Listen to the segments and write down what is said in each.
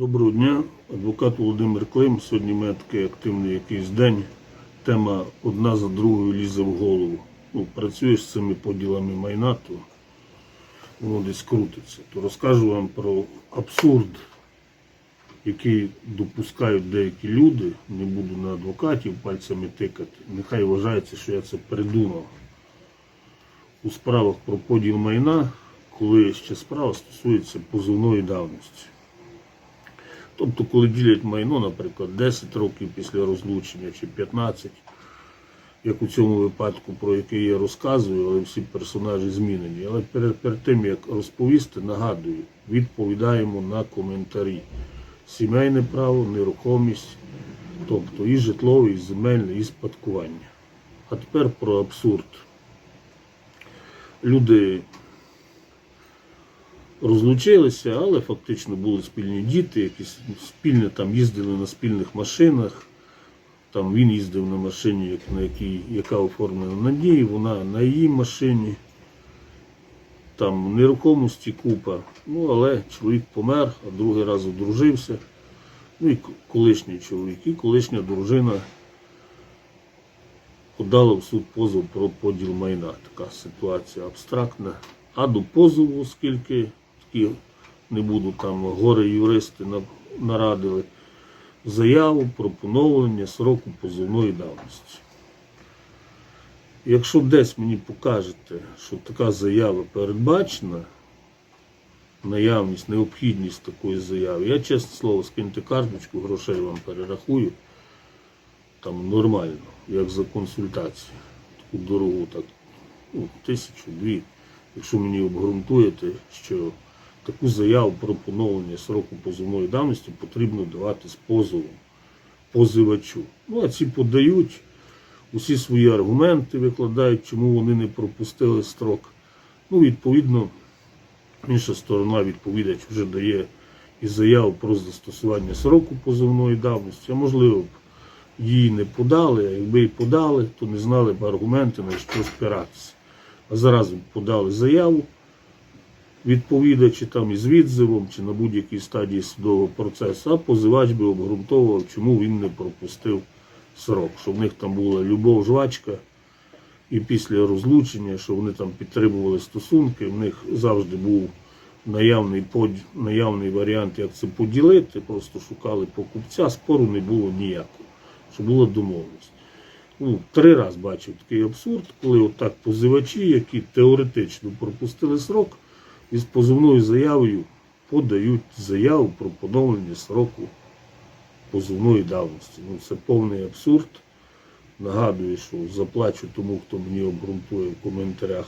Адвокат Володимир Клим. Сьогодні мене такий активний якийсь день. Тема одна за другою лізе в голову. Ну, працюєш з цими поділами майна, то воно десь крутиться. То розкажу вам про абсурд, який допускають деякі люди. Не буду на адвокатів пальцями тикати. Нехай вважається, що я це придумав. У справах про поділ майна, коли ще справа стосується позовної давності. Тобто, коли ділять майно, наприклад, 10 років після розлучення чи 15, як у цьому випадку, про який я розказую, але всі персонажі змінені. Але перед, перед тим, як розповісти, нагадую, відповідаємо на коментарі. Сімейне право, нерухомість, тобто і житлове, і земельне, і спадкування. А тепер про абсурд. Люди розлучилися, але фактично були спільні діти, якісь спільно там їздили на спільних машинах. Там він їздив на машині, як- на якій, яка оформлена на ній, вона на її машині. Там нерухомості купа. Ну, але чоловік помер, а другий раз одружився. Ну і колишній чоловік, і колишня дружина подала в суд позов про поділ майна. Така ситуація абстрактна. А до позову, оскільки такі не буду там горе юристи нарадили, заяву про поновлення сроку позовної давності. Якщо десь мені покажете, що така заява передбачена, наявність, необхідність такої заяви, я чесне слово, скиньте карточку, грошей вам перерахую там нормально, як за консультацію. Таку дорогу так, ну, тисячу, дві. Якщо мені обґрунтуєте, що таку заяву про поновлення сроку позовної давності потрібно давати з позовом позивачу. Ну, а ці подають усі свої аргументи, викладають, чому вони не пропустили строк. Ну, відповідно, інша сторона, відповідач, вже дає і заяву про застосування сроку позовної давності, а можливо б її не подали, а якби і подали, то не знали б аргументи, на що спиратися. А зараз подали заяву відповідачі там із відзивом чи на будь-якій стадії судового процесу, а позивач би обґрунтовував, чому він не пропустив срок, що в них там була любов, жвачка, і після розлучення, що вони там підтримували стосунки, в них завжди був наявний, под... наявний варіант, як це поділити, просто шукали покупця, спору не було ніякого, що була домовленість. Ну, три рази бачив такий абсурд, коли отак позивачі, які теоретично пропустили срок, із позовною заявою подають заяву про поновлення сроку позовної давності. Ну, це повний абсурд. Нагадую, що заплачу тому, хто мені обґрунтує в коментарях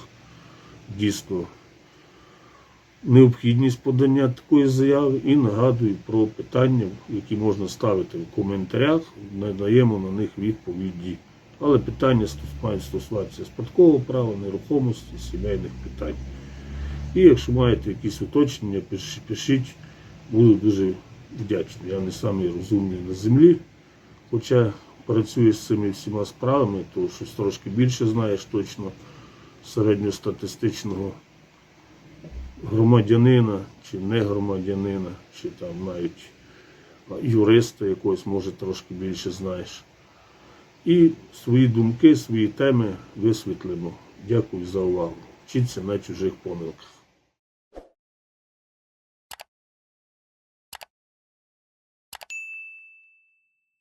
дійсно необхідність подання такої заяви і нагадую про питання, які можна ставити в коментарях, надаємо на них відповіді. Але питання мають стосуватися спадкового права, нерухомості, сімейних питань. І якщо маєте якісь уточнення, пишіть, буду дуже вдячний. Я не самий розумний на землі, хоча працюю з цими всіма справами, то щось трошки більше знаєш точно середньостатистичного громадянина чи не громадянина, чи там навіть юриста якогось, може трошки більше знаєш. І свої думки, свої теми висвітлимо. Дякую за увагу. Вчіться на чужих помилках.